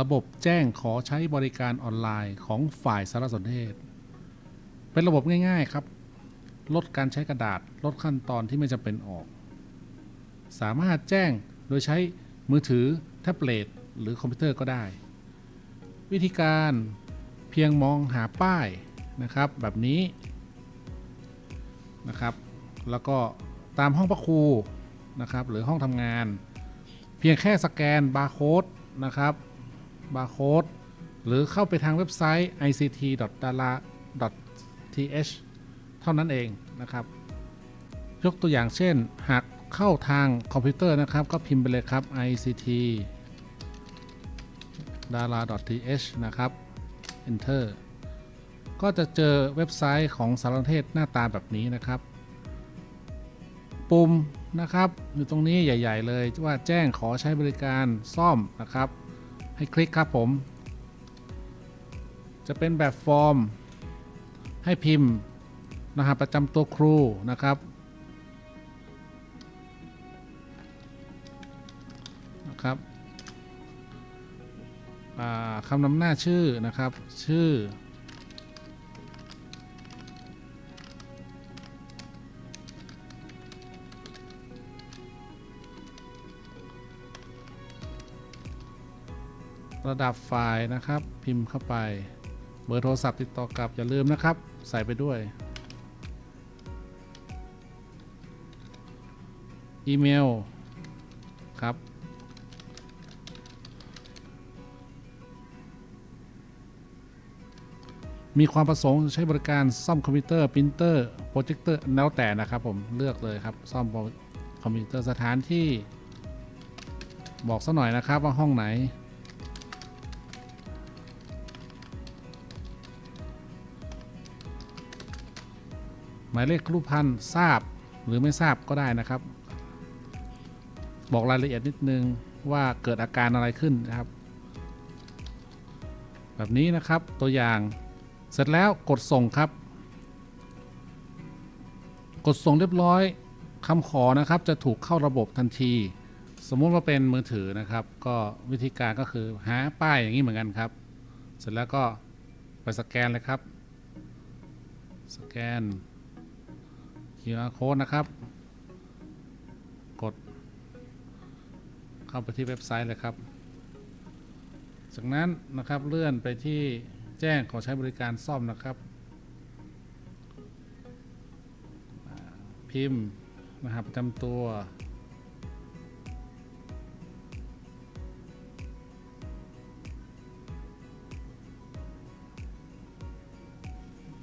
ระบบแจ้งขอใช้บริการออนไลน์ของฝ่ายสารสนเทศ เป็นระบบง่ายๆครับ ลดการใช้กระดาษ ลดขั้นตอนที่ไม่จำเป็นออก สามารถแจ้งโดยใช้มือถือ แท็บเล็ตหรือคอมพิวเตอร์ก็ได้ วิธีการเพียงมองหาป้ายนะครับ แบบนี้นะครับ แล้วก็ตามห้องประครูนะครับ หรือห้องทำงาน เพียงแค่สแกนบาร์โค้ดนะครับ บาร์โค้ดหรือเข้าไปทางเว็บไซต์ ict.dara.th เท่านั้นเองนะครับ ยกตัวอย่างเช่น หากเข้าทางคอมพิวเตอร์นะครับ ก็พิมพ์ไปเลยครับ ict dara.th นะครับ enter ก็จะเจอเว็บไซต์ของสารสนเทศหน้าตาแบบนี้นะครับ ปุ่มนะครับ อยู่ตรงนี้ใหญ่ ๆ เลยว่าแจ้งขอใช้บริการซ่อมนะครับ ให้คลิกครับผม จะเป็นแบบฟอร์ม ให้พิมพ์รหัสประจำตัวครูนะครับ นะครับคำนำหน้าชื่อนะครับ ชื่อ ระดับไฟล์นะครับ พิมพ์เข้าไป เบอร์โทรศัพท์ติดต่อกลับอย่าลืมนะครับ ใส่ไปด้วย อีเมล ครับ มีความประสงค์ใช้บริการซ่อมคอมพิวเตอร์ปรินเตอร์โปรเจคเตอร์แล้วแต่นะครับผมเลือกเลยครับ ซ่อมคอมพิวเตอร์สถานที่บอกสักหน่อยนะครับว่าห้องไหน มายเลขรูปพันธ์ทราบหรือไม่ทราบก็ได้นะครับ บอกรายละเอียดนิดนึงว่าเกิดอาการอะไรขึ้นนะครับ แบบนี้นะครับตัวอย่างเสร็จแล้วกดส่งครับ กดส่งเรียบร้อยคำขอนะครับจะถูกเข้าระบบทันที สมมุติว่าเป็นมือถือนะครับ ก็วิธีการก็คือหาป้ายอย่างนี้เหมือนกันครับ เสร็จแล้วก็ไปสแกนเลยครับ สแกน QR code นะครับ กด เข้าไปที่เว็บไซต์เลยครับ จากนั้นนะครับเลื่อนไปที่แจ้งขอใช้บริการซ่อมนะครับ พิมพ์รหัสประจำตัว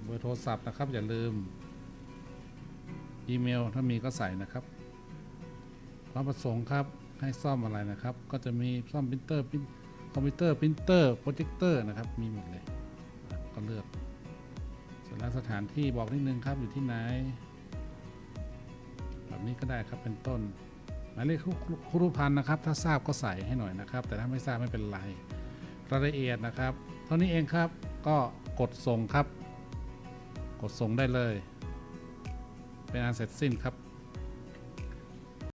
เบอร์โทรศัพท์นะครับ อย่าลืม อีเมลถ้ามีก็ใส่นะครับความประสงค์ครับให้ซ่อมอะไรนะครับ ก็จะมีซ่อมปรินเตอร์คอมพิวเตอร์ปรินเตอร์โปรเจคเตอร์นะครับ มีหมดเลยก็เลือกเสร็จแล้วสถานที่บอกนิดนึงครับอยู่ที่ไหนแบบนี้ก็ได้ครับเป็นต้นหมายเลขครูรุพันธ์นะครับ ถ้าทราบก็ใส่ให้หน่อยนะครับ แต่ถ้าไม่ทราบไม่เป็นไรรายละเอียดนะครับ เท่านี้เองครับก็กดส่งครับ กดส่งได้เลย เป็นอันเสร็จสิ้นครับ